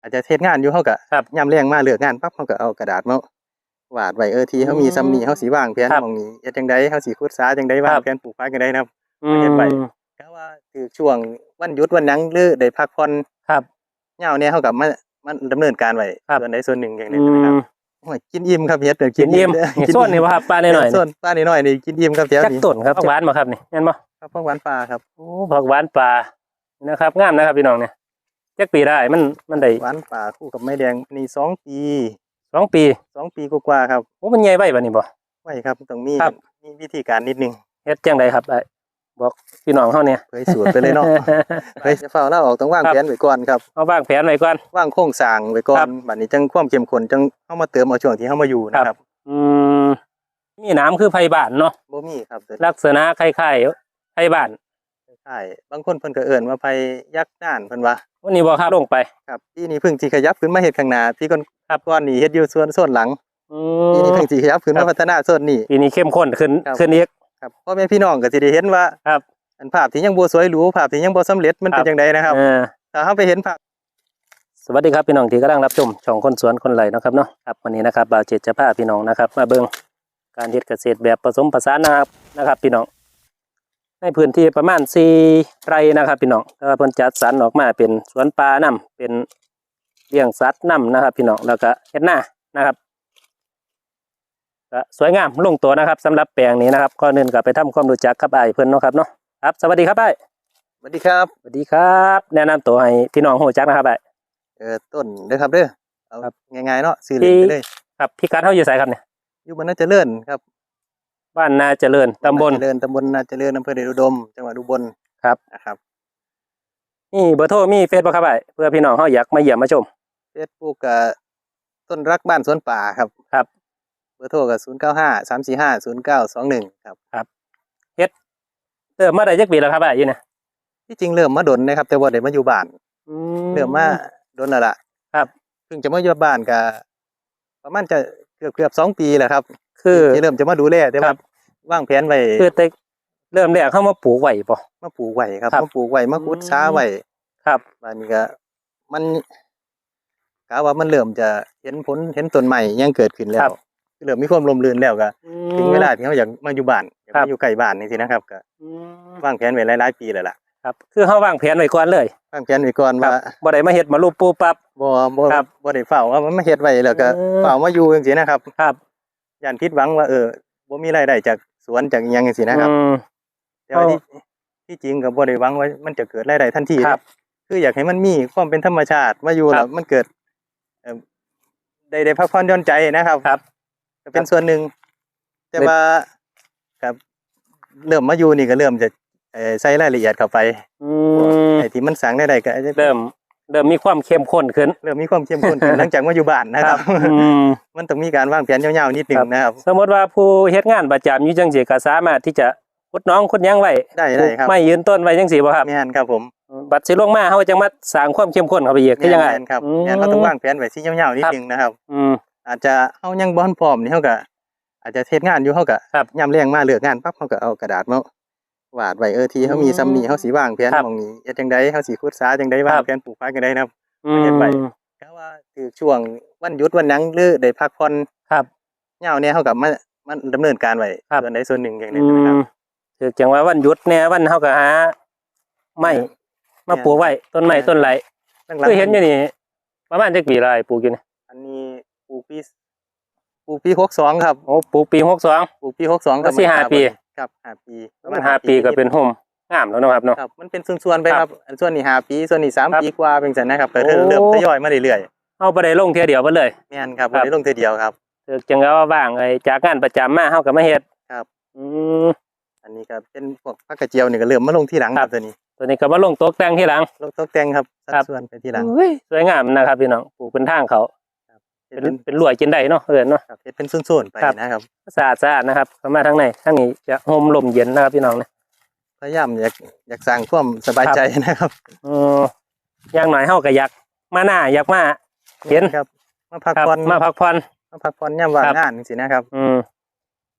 อาจจะเทศงานอยู่เฮาก็ครับยามแรงมาเลือกงานปั๊บเฮาก็เอากระดาษมาวาดไว้เออที่เฮามีซ้ำนี้เฮาสิวางแผนครับหมองนี้เฮ็ดจังไดเฮาสิขุดสาจังไดวางครับแผนปลูกฟ้าจังไดนะครับอืเฮ็ดไว้มก็ว่าถือช่วงวันหยุดวันหยังหรือได้พักผ่อนครับยาวเนี่ยเฮาก็มามันดำเนินการไว้ครับส่วนใดส่วนหนึ่งอย่างอืนี้นะครับมโอ้ยกินอิ่มครับเฮ็ดเด้อกินอิ่มเด้อนี่ส่วนนี่ว่าครับปลาหน่อยๆส่นี่วนป้าน้อยๆนี่กินอิ่มครับแถวจักนี้ต้นครับผักหวานมาครับนี่เห็นบ่ครับพวกหวานปลาครับโอ้ผักหวานปลานะครับงามนะครับพี่น้องเนี่ย จักปีได้มันมันได้หวานปลาคู่กับไม้แดงนี่สองปีสองปีสองปีกว่าๆครับโอ้มันใหญ่ไว้บัดนี้บ่ไว้ครับต้องมีครับมีวิธีการนิดนึงเฮ็ดจังไดครับไอ้บอกพี่น้องเฮาเนี่ยเผยสูตรไปเลยเนาะเผยจะเฝ้าเล่าออกต้องวางครับแผนไว้ก่อนครับเอาวางแผนไว้ก่อนวางโครงสร้างไว้ก่อครันบบัดนี้จังความเข้มข้นจังเข้ามาเติมเอาช่วงที่เข้ามาอยู่นะครับ อืมมีน้ำคือไผบ้านเนาะบ่มีครับแต่ลักษณะคล้ายๆไผบ้าน ใช่บางคนเพิ่นก็เอิ้นว่าไผยักษ์น่านเพิ่นว่าวันนี้บ่ครับลงไปครับปีนี้เพิ่งสิขยับขึ้นมาเฮ็ดข้างหน้าพี่ก่อนครับก่อนนี่เฮ็ดอยู่ส่วนส่วนหลังอืปีนี้มเพิ่งสิขยับขึ้นครัมาบพัฒนาส่วนนี้ปีนี้เข้มข้นขึ้นครับขึ้นอีกครับพ่อแม่พี่น้องก็สิได้เห็นว่าครับอันภาพที่ยังบ่สวยหรูภาพที่ยังบ่สำเร็จมันครัเป็นบจังไดนะครับเออถ้าเฮาไปเห็นภาพสวัสดีครับพี่น้องที่กำลังรับชมช่องคนสวนคนไร่นะครับเนาะครับวันนี้นะครับบ่าวเจตจะพาพี่น้องนะครับ มาเบิ่งการเฮ็ดเกษตรแบบผสมผสานนะครับนะครับ พี่น้อง ในพื้นที่ประมาณ4ไร่นะครับพี่น้องแต่ว่าเพิ่นจัดสรรออกมาเป็นสวนปลานํเป็นเลี้ยงสัตว์นํนะครับ พี่น้องแล้วก็เฮ็ดนานะครับก็สวยงามลงตัวนะครับสำหรับแปลงนี้นะครับก่อนอื่นก็ไปทำความรู้จักกับอ้ายเพิ่นเนาะครับเนาะครับ สวัสดีครับอ้ายสวัสดีครับสวัสดีครับ แนะนำตัวให้พี่น้องรู้จักนะครับอ้ายเออต้นเด้อครับเด้อเอาครับง่ายๆเนาะซื้อเล่นไปเลยครับพี่กัดเฮาอยู่ไสครับเนี่ยอยู่บ้านนาเจริญครับ บ้านนาเจริญตำบล นาเจริญตำบลนาเจริญอำเภอเดชอุดม จังหวัดอุบลครับ นะครับนี่เบอร์โทรมีเฟซบ่ครับไอ้เพื่อพี่น้องเฮาอยากมาเยี่ยมมาชม เฟซบุ๊กก็ต้นรักบ้านสวนป่าครับครับ เบอร์โทรก็095 345 0921ครับเริ่มมาได้จักปีแล้วครับไอ้อยู่เนี่ยที่จริงเริ่มมาดนนะครับ แต่ว่าได้มาอยู่บ้านเริ่มมาดนแล้วล่ะครับ เพิ่งจะมาอยู่บ้านก็ประมาณจะเกือบเกือบสองปีแหละครับ คือที่เริ่มจะมาดูแลแต่ครัว่าบวางแผนไว้คือแต่เริ่มแรกเข้ามาปลูกไว้บ่มาปลูกไว้ครับครับมาปลูกไว้มาขุดอืมช้าไว้ครับบ้านนี้ก็มันกะว่ามันเริ่มจะเห็นผลเห็นต้นใหม่ยังเกิดขึ้นแล้วเริ่มมีความลมลื่นแล้วก็ถึงเวลาที่เขาอยากมาอยู่บ้านอยากครับมาอยู่ใกล้บ้านนี่สินะครับก็อืมวางแผนไว้หลายๆปีแล้วล่ะครับ คือเฮาวางแผนไว้ก่อนเลยวางแผนไว้ก่อนครับว่าบ่ได้มาเฮ็ดมารูปปูปั๊บบ่บ่ครับบ่ได้เฝ้าว่ามันมาเฮ็ดไว้แล้วก็เออเฝ้ามาอยู่จังซี่นะครับ ครับ ย่านผิดหวังว่าเออบ่มีรายได้จากสวนจากอิหยังจังซี่นะครับ อืม แต่ว่าเอาที่ที่จริงก็บ่ได้หวังว่ามันจะเกิดรายได้ทันทีครับ คืออยากให้มันมีความเป็นธรรมชาติมาอยู่ครัแล้บวมันเกิดเอ่อได้ได้พักผ่อนหย่อนใจนะครับครับก็เป็นส่วนหนึ่งแต่ว่าครับเริ่มมาอยู่นี่ก็เริ่มจะเอ่อใส่รายละเอียดเข้าไปอืมไอ้ที่มันสั่งได้ๆก็อาจจะเริ่ม เริ่มมีความเข้มข้นขึ้น เริ่มมีความเข้มข้นขึ้นหลังจากมาอยู่บ้านนะครับอืมมันต้องมีการวางแผนยาวๆนิดหนึงครับนะครับ สมมติว่าผู้เฮ็ดงานประจำอยู่จังซี่ก็สามารถที่จะขุดหน้องขุดหยังไว้ได้ได้ครับไม่ยืนต้นไว้จังซี่บ่ครับแม่นครับผมบัดสิลงมาเฮาจังมาสร้างความเข้มข้นเข้าไปอีกคือยังไงแม่นครับอืมแม่นเราต้องวางแผนไว้ที่ยาวๆนิดครับหนึงนะครับ อืมอาจจะเฮายังบ่ทันพร้อมนี่เฮาก็อาจจะเฮ็ดงานอยู่เฮาก็ครับยามแรงมาเลิกงานปั๊บเฮาก็เอากระดาษมา วาดไว้เออที่เฮามีซ้ำนี้เฮาสิวางแผนครับหม่องนี้เฮ็ดจังไดเฮาสิขุดสาจังไดวางครับแผนปลูกฟ้าจังไดนะครับ อืเฮ็ดไว้มก็ว่าถือช่วงวันหยุดวันหยังหรือได้พักผ่อนครับยาวเนี่ยเฮาก็มามันดำเนินการไว้ครับ ส่วนใดส่วนหนึ่งอย่างอืนี้นะครับมคือจังว่าวันหยุดแน่วันเฮาก็หาไม้มาปลูกไว้ต้นไม้ต้นไหลหลังๆคือเห็นอยู่นี่ประมาณจักปีละไอ้ปลูกอยู่นี่อันนี้ปลูกปีปลูกปี62ครับโอ้ปลูกปี62ปลูกปี62ก็สี่ห้าปี ครับห้าปีประมาณ5ปีก็เป็นโฮมงามแล้วเนาะครับเนาะครับมันเป็นส่วนๆไปคครัรับบอันส่วนนี้ห้าปีส่วนนี้สามครับปีกว่าเป็นจังนะครับก็โอ้เริ่มทยอยมาเรื่อยเฮาบ่ได้ลงเที่ยเดียวเบิดเลยๆแม่นครับครับบ่ได้ลงทีเดียวครับคือจังว่าว่างไอ้จากงานประจำมาเฮาก็มาเฮ็ดครับอืมอันนี้ก็เป็นพวกผักกระเจียวนี่ก็เริ่มมาลงที่หลังคครัรับบตัวนี้ ตัวนี้ก็มาลงตกแต่งทีหลังลงตกแต่งครับสัครัดบส่วนไปที่หลังอุ้ยสวยงามนะครับพี่น้องปลูกเป็นทางเขา เฮ็ดเป็นเป็นเป็นลวดกินได้เนาะเอิ้นเนาะครับเฮ็ดเป็นส่วนๆไปครับนะครับสะอาดสะอาดนะครับเข้ามาทางในทางนี้จะโฮมลมเย็นนะครับพี่น้องนะพยายามอยากอยากสร้างความสบายใจนะครับอืออย่างหน่อยเฮาก็อยากมาหน้าอยากมาเห็นครับ มาพักครับผ่อนมาพักผ่อนมาพักผ่อนยามว่างครับงานจังซี่นะครับ อืม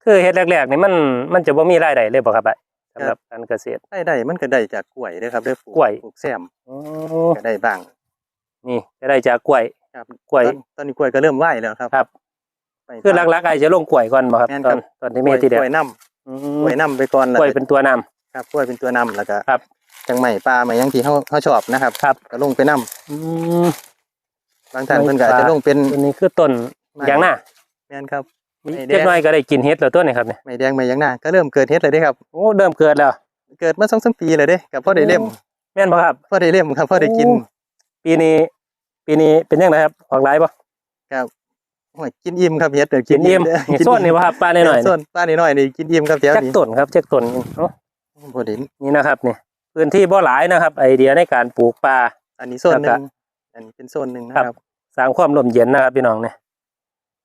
คือเฮ็ดแรกๆนี่มันมันจะบ่มีรายได้เลยบ่ครับอะสำหรับการเกษตรได้ได้มันก็ได้จากกล้วยเด้อครับเด้อปลูกกล้วยปลูกแซมอ๋อก็ได้บ้าง นี่จะได้จากกล้วย ครับกล้วยตอนตอนนี้กล้วยก็เริ่มไหวแล้วครับ ครับไปคือหลักๆไอ้จะลงกล้วยก่อนบ่ครับแม่นตคอรันบตอนที่มีที่เด็ดกล้วยน้อืำมกล้วยน้ำไปก่อนกล้วยเป็นตัวนำครับกล้วยเป็นตัวน้ำแล้วก็ครับจังใหม่ปลาใหม่ยังที่เขาเขาชอบนะครับ ครับก็ลงไปน้อืมำบางท่านไม่เพิ่นก็อาจปลาจะลงเป็นตัวนี้คือต้นไม้ยางหน้าแม่นครับไม่แดงเล็กน้อยก็ได้กินเฮ็ดแล้วตัวนี้ครับเนี่ยไม่แดงไม่ยังหน้าก็เริ่มเกิดเฮ็ดเลยเด้ครับโอ้เริ่มเกิดแล้ว เกิดมาสองสามปีเลยเด้กับพ่อได้เล่มแม่นบ่ครับพ่อได้เล่มครับพ่อได้กินโอ้ปีนี้ ปีนี้เป็นยังไงครับออกหลายบ่ครับโอ้ยกินอิ่มครับเฮ็ดเดี๋ยวกินอิ่มด้นี่โซนนี่บ่ครับป้าหน่อยๆโซนี่นป้าน้อยๆนี่กินอิ่มครับแถวจักนี้ต้นครับจักต้นเอ้าบ่ได้นี่นะครับนี่พื้นที่บ่หลายนะครับ ไอเดียในการปลูกปลาอันนี้โซนหแล้วนึก็งอันนี้เป็นโซนหนึงนะคครัรับบสร้างความร่มเย็นนะครับพี่น้องเนี่ย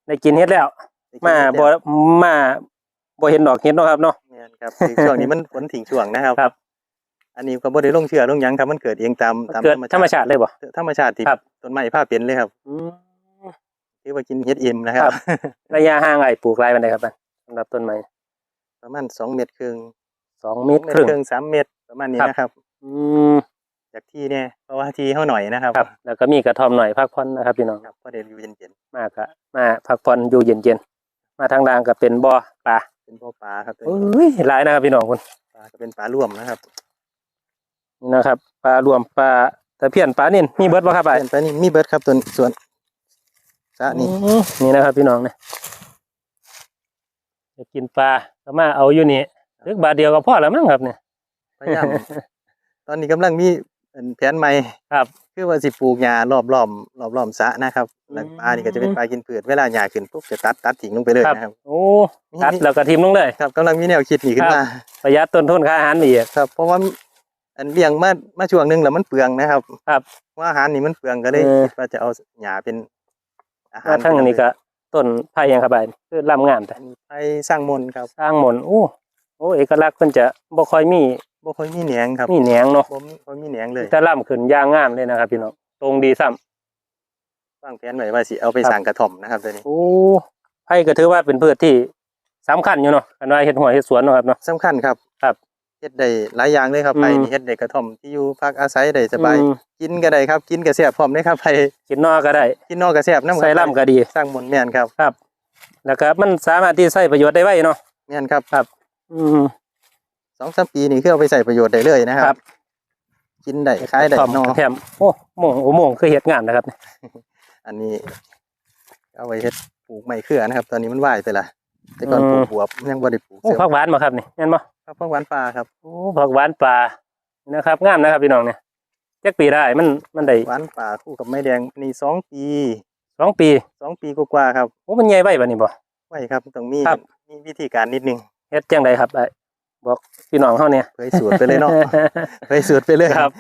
ได้กินเฮ็ดแล้ว มาบ่มาบ่เห็นดอกเฮ็ดเนาะครับเนาะแม่นครับคือช่วงนี้มันฝนถิงช่วงนะครับครับ อันนี้ก็บ่ได้ลงเชื่อลงหยังครับมันเกิดเองตามตามเกิดธรรมชาติเลยบ่ ธรรมชาติที่ครับ ต้นไม้ผ้าเป็นเลยครับอืมที่ว่ากินเฮ็ดอิ่มนะครัครับบระยะห่างไอ้ปลูกไรบันไดครับสำหรับต้นไม้ประมาณ2เมตรครึ่งสองเมตรครึ่งครึ่ง3เมตรประมาณนี้ครับ นะครับ อืมจากที่เนี่ยเพราะว่าที่เฮาหน่อยนะครับครับ แล้วก็มีกระท่อมหน่อยพักผ่อนนะครับพี่น้อง ครับก็ได้อยู่เย็นมากะมาพักผ่อนอยู่เย็นๆ มาทางล่างก็เป็นบ่อปลาๆเป็นพ่อปลาครับตัวเอ้นี้ยหลายนะครับพี่น้องคุณปลาก็เป็นปลาร่วมนะครับ นี่นะครับปลารวมปลาตะเพียนปลานิ่นมีเบิดบ่ครับไอ้เป็นปลานี่มีเบิร์ดครับตัวส่วนสระนี่อืมนี่นะครับพี่น้องเนี่ยจะกินปลาก็มาเอาอยู่นี่ลึกบาทเดียวก็พอแล้วมั้งครับเนี่ยพยายามตอนนี้กำลังมีเป็นแผนใหม่ครับ คือว่าสิปลูกหญ้ารอบรอบรอบรอบสระนะครับแล้วอืมปลานี่ก็จะเป็นปลากินพืชเวลาหญ้าขึ้นปุ๊บจะตัดตัดทิ้งลงไปเลยครับนะครับ โอ้ตัดแล้วก็ทิมลงเลยครับกำลังมีแนวคิดนี่ขึ้นครับมาประหยัดต้นทุนค่าอาหารอีกครับเพราะว่า อันเลี้ยงมามาช่วงหนึงแล้วมันเปลืองนะครับครับว่าอาหารนี่มันเปลืองก็เลยเออ คิดว่าจะเอาหญ้าเป็นอาหาแล้รวทั้งอันนี้ก็ต้นไผ่ยังครับไอ้คือลำงามแต่ไปสร้างมนต์ครับสร้างหมนโอ้โอ้เอกลักษณ์เพิ่นจะบ่ค่อยมีบ่ค่อยมีแหนงครับมีแหนงเนาะบ่มีบ่มีแหนงเลยแต่ลำขึ้นย่างงามเลยนะครับ พี่น้องตรงดีซ้ำ วางแผนไว้ว่าสิเอาไปครับสร้างกระท่อมนะครับตัวนี้โอ้ไผ่ก็ถือว่าเป็นพืชที่สำคัญอยู่เนาะอันว่าเฮ็ดหัวเฮ็ดสวนเนาะครับเนาะสำคัญครับครับ เฮ็ดได้หลายอย่างเลยครับอืมไปนี่เฮ็ดได้กระท่อมที่อยู่พักอาศัยได้สบาย อืมกินก็ได้ครับ กินก็แซ่บพร้อมได้ครับไปกินนอกก็ได้กินนอกก็แซ่บนำใส่ลำก็ดี สร้างมนต์แม่นครับครับ แล้วก็มันสามารถที่ใช้ประโยชน์ได้ไว้เนาะแม่นครับอืม สองสามปีนี่คือเอาไปใส่ประโยชน์ได้เลยนะคครัรับ บ กินได้ขายได้ทอมเนอแถมโอ้โมงโอ้โมงคือเฮ็ดงานนะครับอันนี้ เอาไว้เฮ็ดปลูกไม้เครือนะครับ ตอนนี้มันว่ายไปละแต่ก่อนปลูกบวบยังบ่ได้ปลูกโอ้เสียวผักหวานมาครับนี่แม่นบ่ ครับผักหวานป่าครับโอ้ผักหวานป่านะครับงามนะครับพี่น้องเนี่ยจักปีได้มันมันได้หวานป่าคู่กับไม้แดงนี่สองปีสองปีสองปีกว่าๆครับโอ้มันใหญ่ไว้บัดนี้บ่ไว้ครับต้องมีครับมีวิธีการนิดนึงเฮ็ดจังไดครับไอ้บอกพี่น้องเฮาเนี่ยเผยสูตรไปเลยเนาะเผยสูตรไปเลยครับ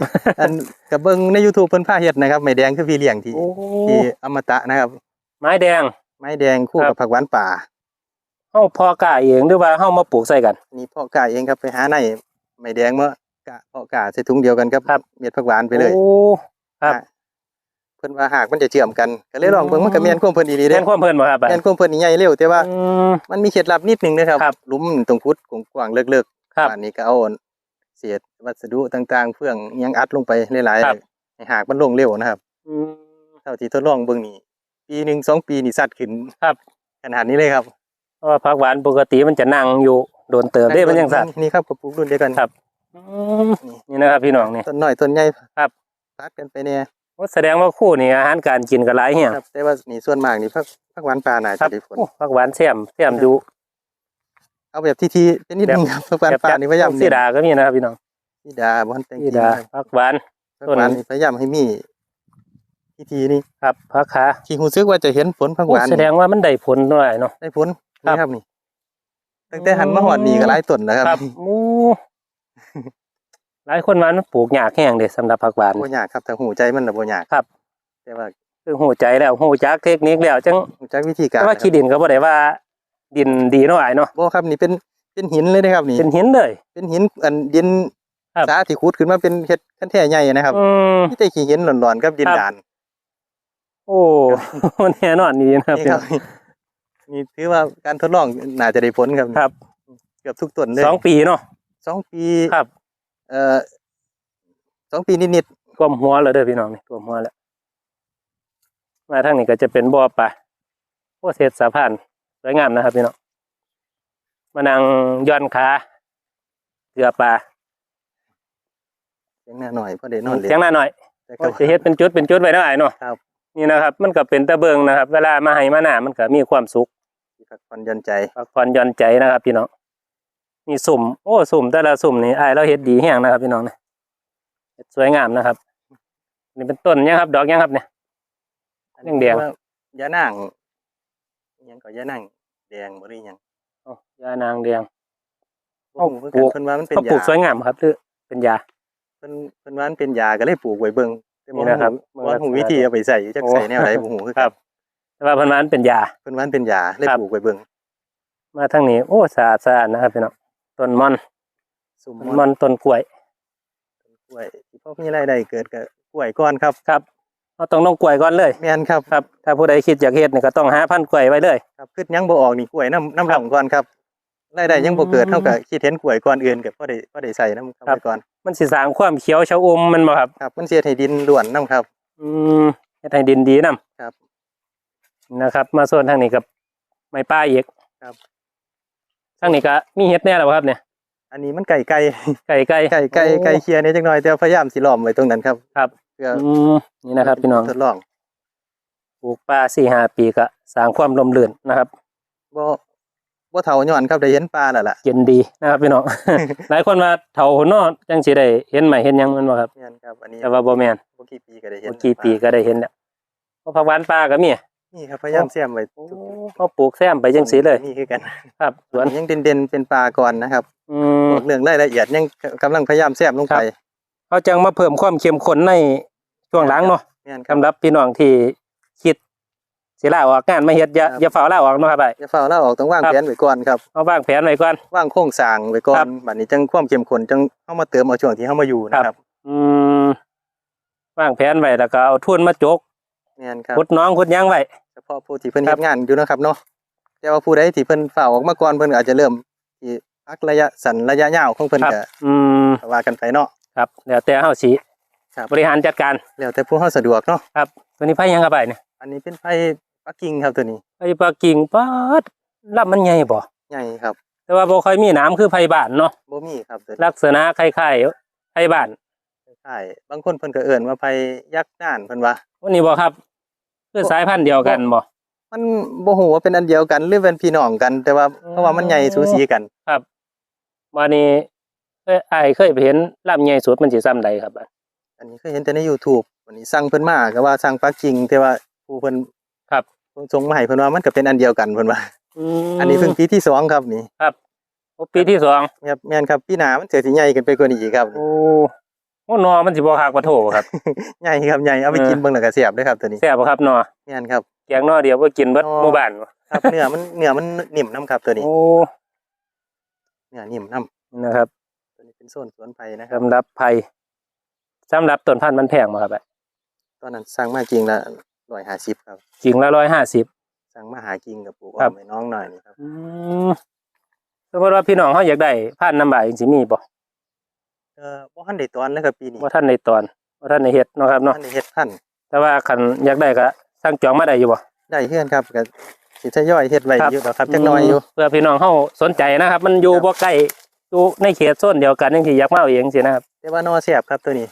อันกับเบิ่งใน YouTube เพิ่นพาเฮ็ดนะครับไม้แดงคือพี่เลี้ยงที่โอ้ที่อมตะนะครับ ไม้แดงไม้แดงคู่ครักับบผักหวานป่า เฮาพอกล้าเองหรือว่าเฮามาปลูกใส่กันนี่พ่อกาเองครับไปหาในไม้แดงมากะพ่อกาใส่ถุงเดียวกันกับครับ เม็ดผักหวานไปเลย โอ้ ครับเพิ่นว่าหากมันจะเชื่อมกันก็เลยลองเบิ่งมันก็แม่นความเพิ่นอีหลีเด้แม่นความเพิ่นบ่ครับไอ้แม่นความเพิ่นนี่ใหญ่เร็วแต่ว่าอืมมันมีเคล็ดลับนิดนึงนะครับครับหลุมตรงพุดกว้างๆเลิกครับ ๆอันนี้ก็เอาเศษวัสดุต่างๆเฟื่องอิหยังอัดลงไปหลายครับๆให้หากมันลงเร็วนะครับ อืม เท่าที่ทดลองเบิ่งนี่ปีหนึ่งสองปีนี่สัตว์ขึ้นครับ ขนาดนี้เลยครับ เพราะว่าผักหวานปกติมันจะนั่งอยู่โดนเติมได้มันยังสั่นนี่ครับกับปลูกรุ่นเดียวกันครับอืมนี่นะครับพี่น้องนี่ต้นน้อยต้นใหญ่ครับพัดกันไปเนี่ยโอ้แสดงว่าคู่นี่อาหารการกินก็หลายเฮียครับแต่ว่านี่ส่วนมากนี่พักพักหวานปลาน่าครัจะบได้ผลโอ้ผักหวานแซมแซมอยู่เอาแบบที่ทีเป็นนิดนึงครับพักหวานปลานี่พยายามสีดาก็มีนะครับพี่น้องสีดาบ่ทันแต่งสีจริงดาครับผักหวานพักหวานนี่พยายามให้มีที่ทีนี่ครับผักขาที่รู้สึกว่าจะเห็นผลพักหโอ้วานแสดงว่ามันได้ผลด้วยเนาะได้ผล ครับ นี่ครับนี่ตั้งแต่หันมาหอดนี่ก็หลายต้นแล้วครับครับโอ้หลายคนว่ามันปลูกยากแห้งเด้สำหรับผักหวานบ่ยากครับถ้าหูใจมันน่ะบ่ยากครับ แต่ว่าคือหูใจแล้วหูจักเทคนิคแล้วจังหูจักวิธีการแต่ว่านะคขี้รับดินก็บ่ได้ว่า ดินดีเนาะอ้ายเนาะบ่ครับนี่เป็นเป็นหินเลยนะครับนี่ เป็นหินเลย เป็นหินอันดินครับ สาที่ขุดขึ้นมาเป็นเฮ็ดคันแท้ใหญ่นะครับอืมมีแต่ขี้หินหลอนๆกับดินครับดานโอ้ แน่นอนดีนะครับนี่ครับ นี่ถือว่าการทดลองน่าจะได้ผลครับครับ เกือบทุกต้นเลยสองปีเนาะสองปีครับ เอ่อสองปีนิดท่วมหัวแล้วเด้อพี่น้องนี่ท่วมหัวแล้วมาทางนี้ก็จะเป็นบ่อปลาโอ้เศษสะพานสวยงามนะครับพี่น้องมานั่งย้อนขาเกลือปลาเสียงหน้าหน่อยพอได้นอนเลยเสียงหน้าหน่อยแต่โอ้ก็จะเฮ็ดเป็นจุดเป็นจุดไว้ได้เนาะครับนี่นะครับ มันก็เป็นตะเบิงนะครับ เวลามาให้มาหน้ามันก็มีความสุข พักผ่อนหย่อนใจ พักผ่อนหย่อนใจนะครับ พี่น้องมีสุ่มโอ้สุ่มแต่ละสุ่มนี่อายเราเฮ็ดดีแห้งนะครับ พี่น้องนะเฮ็ดสวยงามนะครับ นี่เป็นต้นยังครับ ดอกยังครับเนี่ยแดงแดงว่ายานางอิหยังก็ยานางแดงบ่ได้หยังโอ้ยานางแดงบ่ฮู้คือปลูกันกเพิ่นว่ามันเป็นเขาปลูกยาสวยงามครับหรือเป็นยาเพิ่นเพิ่นว่ามันเป็นยาก็เลยปลูกไว้เบิ่งแต่นี่นะครับบ่ว่าฮู้วิธีเอาไปใส่จักโอ้ใส่แนวใดบ่ฮู้คือคกัรันบ แต่ว่าเพันวามันเป็นยา เพิ่นว่ามันเป็นยาเลยครับ ปลูกไว้เบิ่งมาทางนี้โอ้สะอาดสะอาดนะครับพี่น้องต้นมอนซุมต้นมมออนนต้นกล้วยกล้วยที่พอมีรายได้เกิดก็กล้วยก่อนครับ ครับเราต้องต้องกล้วยก่อนเลยแม่นครับครับ ถ้าผู้ใดคิดอยากเฮ็ดนี่ก็ต้องหาพันธุ์กล้วยไว้เลย ครับคิดหยังบ่ออกนี่กล้วยน้ำน้ำหลังก่อนครับรายได้ยังบ่เกิดอืมเท่ากับคิดเห็นกล้วยก่อนอื่นก็พอได้พอได้ใส่น้ำเข้าครัไปบก่อนมันสิสร้างความเขียวชะอมมันบ่ครับ ครับ มันเสียให้ดินล้วนน้ำครับ อืมเฮ็ดให้ดินดีนํครับ นะครับ มาโซนทางนี้กับไม้ป้าอีกครับ ทางนี้ก็มีเฮ็ดแน่แล้วครับเนี่ย อันนี้มันไก่ไก่ไก่ไก่ไก่ไก่ไก่เคลียร์เนี่ยจักหน่อยแต่พยายามสิล้อมไว้ตรงนั้นครับครับเพื่ออืมนี่นะครับพี่น้องทดลองปลูกป่าสี่ห้าปีก็สร้างความลมลื่นนะครับบ่บ่เฒ่าย้อนครับได้เห็นปลาแล้วล่ะเย็นดีนะครับพี่น้องหลายคนว่าเฒ่าเนาะจังสิได้เห็นใหม่เห็นหยังแมันบ่ครับแม่นครับอันนี้แต่ว่าบ่แม่นบ่กี่ปีก็ได้เห็นเมื่อกี่ปีก็ได้เห็นแล้วเพราะผักหวานป่าก็มี นี่ครับพยายามเสียมไว้ทุกเขาปลูกแซมไปจังสีเลยนี่คือกัน ครับสส่ววนนยังเด่นๆเป็นปลาก่อนนะครับอืมพวกเรื่องรายละเอียดยังกำลังพยายามเสียมลงไปเขาจังมาเพิ่มความเข้มข้นในช่วงหลังเนาะแม่นครับสำหรับพี่น้องที่คิดสิลาออกงานมาเฮ็ดอย่าครับอย่าฝ่าลาออกเนาะครับไอ้อย่าเฝ้าเราออกต้องวางครับแผนไว้ก่อนครับเอาวางแผนไว้ก่อนวางโครงสร้างไว้ก่อครันบบัดนี้จังความเข้มข้นจังเข้ามาเติมเอาช่วงที่เข้ามาอยู่นะครับ อืมวางแผนไว้แล้วก็เอาทุนมาจก แม่นครับขุดหน้องขุดหยังไว้ เฉพาะผู้ที่เพิ่นครัเฮ็บ ดงานอยู่นะครับเนาะแต่ว่าผู้ใดที่เพิ่นฝ่าออกมาก่อนเพิ่นก็อาจจะเริ่มที่พักระยะสั้นระยะยาวของเพิ่นครับ ก็อืมว่ากันไปเนาะ ครับแล้วแต่เฮาสิครับ บริหารจัดการแล้วแต่ผู้เฮาสะดวกเนาะครับตัวนี้ไผยังครับไอ้เนี่ยอันนี้เป็นไผ่ปักกิ่งครับตัวนี้ไผปลากิ่งปาดลำมันใหญ่บ่ใหญ่ครับแต่ว่าบ่ค่อยมีหน้ำคือไผบ้านเนาะบ่มีครับตัวนี้ลักษณะคล้ายๆไผบ้าน ใช่บางคนเพิ่นก็เอิ้นว่าไผ่ยักษ์น่านเพิ่นว่าวันนี้บ่ครับ คือสายพันธุ์เดียวกันบ่มันบ่ฮู้ว่าเป็นอันเดียวกันหรือเป็นพี่น้องกัน แต่ว่าอืมเพราะว่ามันใหญ่สูสีกันครับวันนี้เอ้ยอ้ายเคยไปเห็นลำใหญ่สุดมันสิซ้ำใดครับอะอันนี้เคยเห็นแต่ใน YouTube วันนี้สั่งเพิ่นมาก็ว่าสั่งปักกิ่งแต่ว่าผู้เพิ่นครับส่งมาให้เพิ่นว่ามันก็เป็นอันเดียวกันเพิ่นว่าอันนี้เพิ่งปีที่สองครับนี่โอ้ปีที่สองครับแม่นครับปีหน้ามันจะสิใหญ่ขึ้นไปกว่านี้อีกครับโอ้ โอ้หนอมันสิบ่คักบ่โถครับ ใหญ่ครับใหญ่เอาไปเออกินเบิ่งแล้วก็เสียบเด้อครับตัวนี้แซ่บบ่ครับหนอแม่นครับ แกงหนอเดียวบ่กินเบิดหน่อหมู่บ้านบ่ครับ เนื้อมันเนื้อมันนิ่มน้ำครับตัวนี้ โอ้เนื้อนิ่มน้นี่นะครับำตัวนี้เป็นโซนสวนไผ่นะครับ สำหรับไผ่สำหรับต้นพันธุ์มันแพงบ่ครับอะตอนนั้นสั่งมาจริงละ150ครับ กิ่งละ150 สั่งมาหากิงกับปลูกครัเอาบไว้น้องหน่อยนี่ครับ อืมสมมติว่าพี่น้องเขาอยากได้พันธุ์น้ำบายสิมีบ่ เออบ่ทันได้ตอนเลยครับปีนี้ว่าท่านในตอนว่าท่านในเฮ็ดเนาะครับบ่เนาะทันได้เฮ็ดพันธุ์แต่ว่าคันอยากได้ก็สั่งจองมาได้อยู่บ่ ได้เฮือนครับก็สิทยอยเฮ็ดไว้ครับ อยู่ดอกครับจักหน่อยอยู่เพื่อพี่น้องเขาสนใจนะครับ มันอยู่ครับ บ่ใกล้อยู่ในเขตโซนเดียวกันจังซี่อยากมาเอาเองสินะครับแต่ว่านอแซ่บครับตัวนี้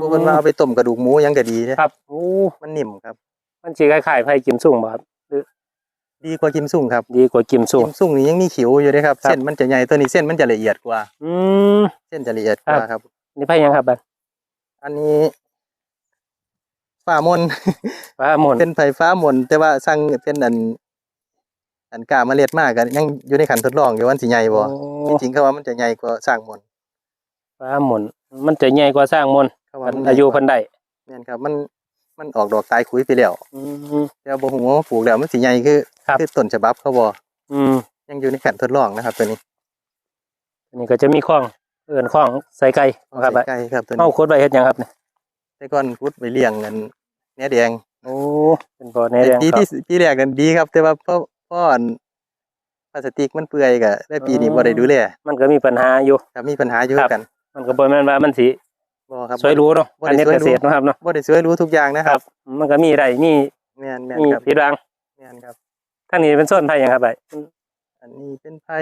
ผู้เพิ่นว่าเอาไปต้มกระดูกหมูยังก็ดีเด้ครับโอ้มันนิ่มครับมันสิคล้ายๆไผ่กิมซุ่งบ่ครับ ดีกว่ากิมซุ่งครับดีกว่ากิมซุ่งกิมซุ่งนี่ยังมีขิวอยู่เด้ครับครับเส้นมันจะใหญ่ตัวนี้เส้นมันจะละเอียดกว่า อืมเส้นจะละเอียดกว่าครับ นี่ไผ่ยังครับบัดอันนี้ฟ้ามนฟ้าหมนเป็นไผ่ฟ้ามนแต่ว่าสั่งเป็นอันอันกาเมล็ดมากกันยังอยู่ในขั้นทดลองอยู่ว่ามันสิใหญ่บ่โอ้จริงๆเขาว่ามันจะใหญ่กว่าสร้างมนฟ้าหมนมันจะใหญ่กว่าสร้างมนเขาว่ามันมันอายุเพิ่นได้แม่นครับ มันมันออกดอกตายคุยไปแล้วอืมแต่ว่าบ่ฮู้ว่าปลูกแล้วมันสิใหญ่คือ ครับ คือต้นฉบับเขาบ่อืมยังอยู่ในขั้นทดลองนะครับ ตัวนี้อันนี้ก็จะมีข้องเอิ้นข้องใส่ไก่ครับบัดใกล้ครับตัวเฮานี้ขุดไว้เฮ็ดหยังครับเนี่ยแต่ก่อนพุดไปเลี้ยงกันเนื้อแดงโอ้เป็นบ่อในแดงปีครัที่บปีแรกนั้นดีครับ แต่ว่าเพราะเพราะอันพลาสติกมันเปื่อยก็ได้ปีนี้อ๋อบ่ได้ดูแลมันก็มีปัญหาอยู่ ครับมีปัญหาอยู่ครับ กันมันก็บ่แม่นว่ามันสิบ่ครับ สวยหรูเนาะบ่อันได้นี้สวยเกหรูษตรเนาะครับเนาะบ่ได้สวยรู้ทุกอย่างนะครับ มันก็มีไร่มีแม่นแม่นนี่ครับผิดหวังแม่นครับ ทางนี้เป็นส้นไผ่หยังครับไปอันนี้เป็นไผ่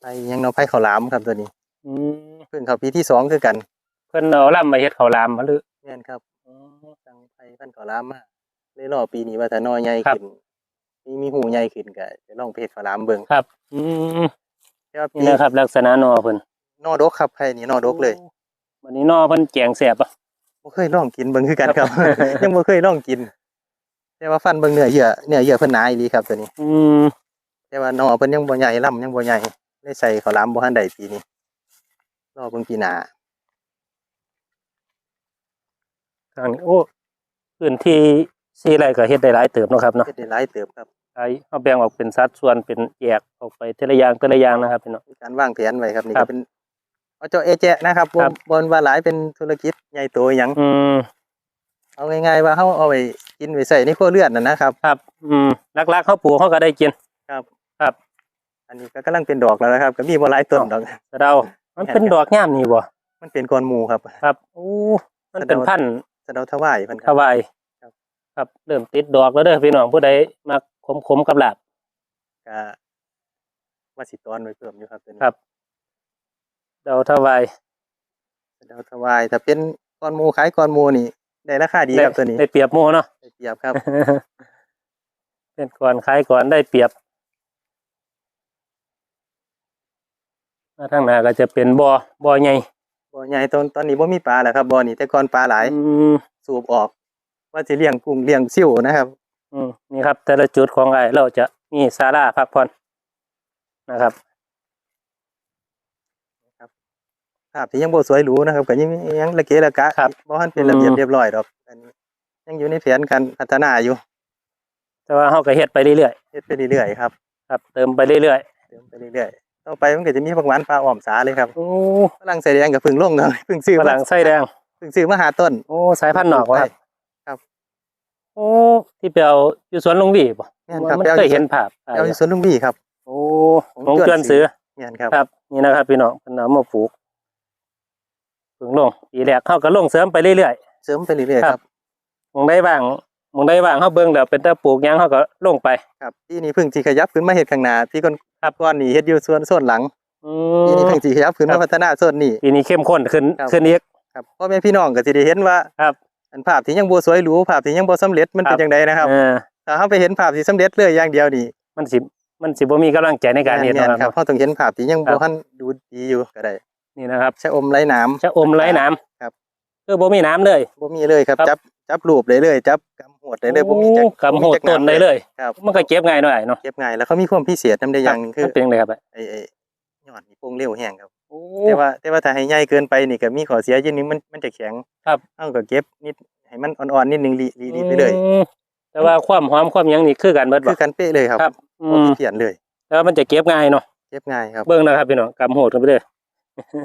ไผ่หยังเนาะไผ่ข้าวหลามครับตัวนี้อืมเพิ่งเข้าปีที่สองคือกัน เพิ่นเอาล่ำมาเฮ็ดข้าวหลามมาหรือแม่นครับสั่งไผ่พันธุ์ข้าวหลามมาเลยรอปีนี้ว่าถ้านอใหญ่ครับขึ้นมีมีหูใหญ่ขึ้นก็จะลองไปเฮ็ดข้าวหลามเบิ่งครับ อืมแต่ว่าปีนี่นะครับ ลักษณะหนอเพิ่นนอดกครับไผ่นี่นอดกเลยวันนี้หนอเพิ่นแกงแซ่บปะบ่เคยลองกินเบิ่งคือกันครับครับยังบ่เคยลองกิน แต่ว่าฟันเบิ่งเนื้อเยื่อเนื้อเยื่อเพิ่นหนาอีหลีครับตัวนี้ อืมแต่ว่าหนอเพิ่นยังบ่ใหญ่ลำยังบ่ใหญ่เลยใส่ข้าวหลามบ่ทันได้ปีนี้รอเบิ่งปีหน้าทางนี้โอ้พื้นที่สี่ไร่ก็เฮ็ดได้หลายเติบเนาะครับเนาะเฮ็ดได้หลายเติบครับไอ้เอาแบ่งออกเป็นสัดส่วนเป็นแยกออกไปแต่ละอย่างแต่ละอย่างนะครับพี่น้องมีการวางแผนไว้ครับนี่ครัก็บเป็นเอาเจ้าเอเจนะครับบ่ครับบ่ว่าหลายเป็นธุรกิจใหญ่โตหยังอืม เอาง่ายๆว่าเฮาเอาไว้กินไว้ใส่ในครัวเรือนน่ะนะครับ ครับ อืมลักๆเขาปลูกเขาก็ได้กิน ครับ ครับ อันนี้ก็กำลังเป็นดอกแล้วนะครับ ก็มีบ่หลายต้นดอกแต่เรา มันเป็นดอกงามนี่บ่ มันเป็นก้อนหมู่ครับ ครับโอ้มันเป็นพันธุ์สะเดาทวายเพิ่นคถรับวายครับครับ เริ่มติดดอกแล้วเด้อพี่น้องผู้ใดมาขมๆกับลาบก็ว่าสิตอนไว้เพิ่มอยู่ครับตัวนี้ครับ เดาถวายสะเดาทวายถ้าเป็นก้อนหมู่ขายก้อนหมู่นี่ ได้ราคาดีครับตัวนี้ได้เปรียบหมู่เนาะได้เปรียบครับ เป็นก่อนขายก่อนได้เปรียบมาทางหน้าก็จะเป็นบ่อบ่อใหญ่บ่อใหญ่ตอนตอนนี้บ่มีปลาแล้วครับบ่อนี้แต่ก่อนปลาหลายอืมสูบออก ว่าสิเลี้ยงกุ้งเลี้ยงซิ่วนะครับ อืมนี่ครับ แต่ละจุดของไอ้เราจะมีศาลาพักผ่อนนะครับ ภาพที่ยังบ่สวยหรูนะครับก็ยังยังละเกะละกะครับบ่ทันเป็นระเบียบอืมเรียบร้อยดอกอันนี้ยังอยู่ในแผนการพัฒนาอยู่ แต่ว่าเฮาก็เฮ็ดไปเรื่อยเฮ็ดไปเรื่อยๆครับๆครับ เติมไปเรื่อยเติมไปเรื่อยๆต่อไปมันก็จะมีผักหวานปลาอ้อมสาเลยครับๆโอ้ฝรั่งใส่แดงกับพึ่งลงครับพึ่งซื้อฝมารั่งไส้แดงพึ่งซื้อมาหาต้น โอ้สายพันธุ์นอกวะครับครับโอ้ที่ไปเอาอยู่สวนลุงวี่ป่ะแม่นครับมันไปเอาเคยอยู่เห็นภาพเอาอยู่สวนลุงบี้ครับ โอ้ผมของจวนจวนซื้ซื้ออแม่นครับครับ นี่นะครับพี่น้องเพิ่นเอามาปลูก ปลูกลงปีแรกเขาก็ลงเสริมไปเรื่อย เสริมไปเรื่อยๆคครัรับ บๆหมองได้บ้างหมองได้บ้างเขาเบิ่งแล้วเป็นแต่ปลูกหยังเขาก็ลงไป ครับปีนี้เพิ่งสิขยับขึ้นมาเฮ็ดข้างหน้าพี่ก่อนครับก่อนนี่เฮ็ดอยู่ส่วนโซนหลังอืปีนี้มเพิ่งสิขยับขึ้นครัมาบ พัฒนาโซนนี้ ปีนี้เข้มข้นขึ้นครับ ขึ้นอีก ครับพ่อแม่พี่น้องก็สิได้เห็นว่าครับอันภาพที่ยังบ่สวยหรูภาพที่ยังบ่สำเร็จมันครัเป็นบจังไดนะครับเออถ้าเฮาไปเห็นภาพที่สำเร็จเลยอย่างเดียวนี่มันสิมันสิบ่มีกำลังใจในการเฮ็ดแม่นนะๆคครัรับ บเฮาต้องเห็นภาพที่ยังครับ่บทันดูดีอยู่ก็ได้ นี่นะครับชะอมไร้น้ำจะอมไร้น้ำครับคือบ่มีน้ำเลย บ่มีเลยครับครับ จับจับรูปได้เลย จับกำหวดได้เลยบ่มีจักโอ้กำโหดบ่มีจัต้นได้เลยครับมันก็เก็บง่ายหน่อยเนาะเก็บง่ายแล้วเขามีความพิเศษนำได้อย่างหนึงคือมันเป็นจังไดครับไอ้ไอ้ยอดนี่โป่งเร็วแห้งครับโอ้แต่ว่าแต่ว่าถ้าให้ใหญ่เกินไปนี่ก็มีข้อเสียอย่างหนึงมันมันจะแข็งครับเฮาก็เก็บนิดให้มันอ่อนๆนิดนึงลีลีลีไปเลยอืมแต่ว่าความหอมความหยังนี่คือกันเบิดคืบ่อกันเป๊ะเลยครับครับอืบ่มมีเปลี่ยนเลยแต่ว่ามันจะเก็บง่ายเนาะเก็บง่ายครับเบิ่งนะครับพี่น้องกำโหดกันไปเลย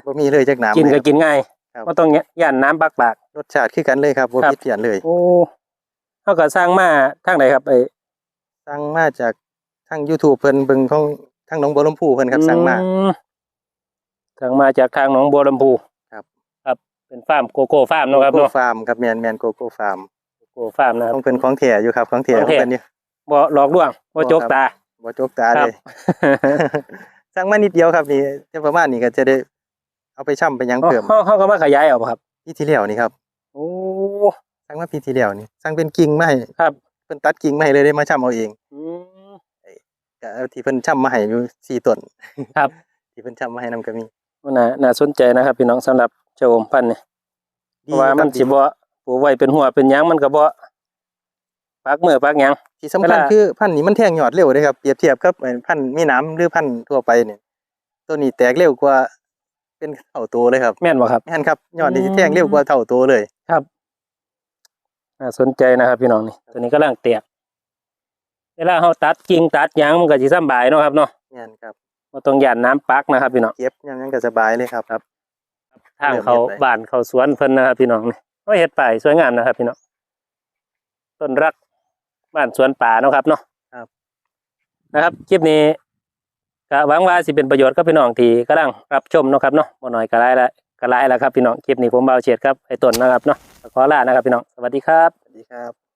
บ่มีเลยจักน้ำกินเลยก็ครับกินง่ายครับบ่ต้องย่านน้ำปักปากรสชาติคือกันเลยครับบ่ครับผิดเปลี่ยนเลย โอ้เฮาก็สร้างมาทางไหนครับไอ้สั่งมาจากทาง YouTube เพิ่นเบิ่งของทางหนองบัวลำพูเพิ่นครับสั่งมาอืสั่งมาจากทางหนองบัวลำพูครับ ครับเป็นฟาร์มโกโก้ฟาร์มเนาะครับโกเนาะฟาร์มครับแม่นแม่นโกโก้ฟาร์มโกโก้ฟาร์มนะครับของเพิ่นของแท้อยู่ครับของแท้ขขอองงแท้เพิ่นอยู่บ่หลอกลวงบ่จกตาบ่จกตาครัเลบยสั่งมานิดเดียวครับนี่แต่ประมาณนี้ก็จะได้ เอาไปช่ำไปหยังเพิ่มเฮาเฮาก็มาขยายเอาบ่ครับปีที่แล้วนี่ครับโอ้สั่งมาปีที่แล้วนี่สั่งเป็นกิ่งมาให้ครับเพิ่นตัดกิ่งมาให้เลยได้มาช่ำเอาเองอืมก็เอาที่เพิ่นช่ำมาให้อยู่สี่ต้นครับที่เพิ่นช่ำมาให้นํก็มีมันน่าน่าสนใจนะครับ พี่น้องสำหรับเจ้าอมพันธุ์นี่เพราะว่ามันสิบ่ปลูกไว้เป็นหัวเป็นหยังมันก็บ่ปักมือปักหยังที่สำคัญเวลาคือพันธุ์นี้มันแทงยอดเร็วเด้ครับเปรียบเทียบกับไอ้พันธุ์มีหน้ำหรือพันธุ์ทั่วไปเนี่ยตัวนี้แตกเร็วกว่า เป็นเท่าตัวเลยครับ แม่นบ่ครับ แม่นครับยอดนี่อืสิมแทงเร็วกว่าเท่าตัวเลยครับน่าสนใจนะครับพี่น้องนี่ตัวนี้กำลังแตกเวลาเฮาตัดกิ่งตัดหยังมันก็สิสำบายเนาะครับเนาะแม่นครับบ่ต้องย่านน้ำปักนะครับพี่น้องเก็บยามนั้นก็สบายเลยครับทางเขาเริ่มเฮ็ดไปบ้านเขาสวนเพิ่นนะครับพี่น้องนี่ก็เฮ็ดป่ายสวยงามนะครับพี่น้องต้นรักบ้านสวนป่าเนาะครับเนาะครับ นะครับคลิปนี้ ก็หวังว่าสิเป็นประโยชน์กับพี่น้องที่กำลังรับชมเนาะครับเนาะบ่น้อยก็ไล่ละก็ไล่ละครับพี่น้องคลิปนี้ผมเบาเฉียดครับไอ้ต้นนะครับเนาะขอลานะครับพี่น้องสวัสดีครับสวัสดีครับ